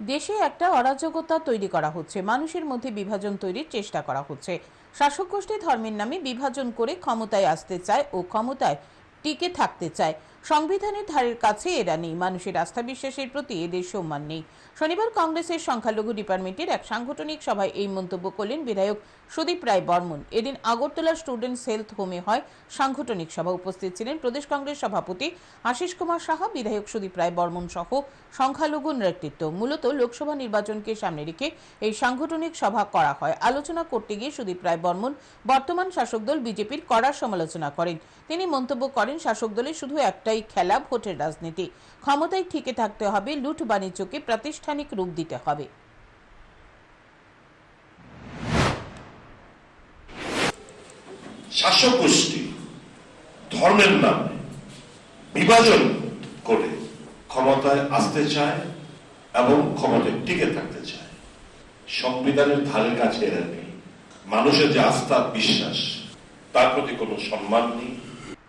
দেশে একটা অরাজকতা তৈরি করা হচ্ছে। মানুষের মধ্যে বিভাজন তৈরির চেষ্টা করা হচ্ছে। শাসক গোষ্ঠী ধর্মের নামে বিভাজন করে ক্ষমতায় আসতে চায় ও ক্ষমতায় টিকে থাকতে চায়। সংবিধানের ধারের কাছে এরা নেই। মানুষের আস্থা বিশ্বাসের প্রতি এদের সম্মান নেই। শনিবার কংগ্রেসের সংখ্যালঘু ডিপার্টমেন্টের এক সাংগঠনিক সভায় এই মন্তব্য করলেন বিধায়ক সুদীপ রায় বর্মন। এদিন আগরতলা স্টুডেন্টস হেলথ হোমে হয় সাংগঠনিক সভা। উপস্থিত ছিলেন প্রদেশ কংগ্রেস সভাপতি আশিস কুমার সাহা, বিধায়ক সুদীপ রায় বর্মন সহ সংখ্যালঘু নেতৃত্ব। মূলত লোকসভা নির্বাচনকে সামনে রেখে এই সাংগঠনিক সভা করা হয়। আলোচনা করতে গিয়ে সুদীপ রায় বর্মন বর্তমান শাসক দল বিজেপির কড়া সমালোচনা করেন। তিনি মন্তব্য করেন, শাসক দলের শুধু একটাই খেলা, ভোটের রাজনীতি। ক্ষমতায় ঠিকে থাকতে হবে, লুট বাণিজ্যকে প্রাতিষ্ঠানিক রূপ দিতে হবে। শাসক ধর্মের নামে বিভাজন করে ক্ষমতায় আসতে চায় এবং ক্ষমতায় টিকে থাকতে চায়। সংবিধানের ধারের কাছে এরা নেই মানুষের যে আস্থা, বিশ্বাস, তার প্রতি কোনো সম্মান নেই।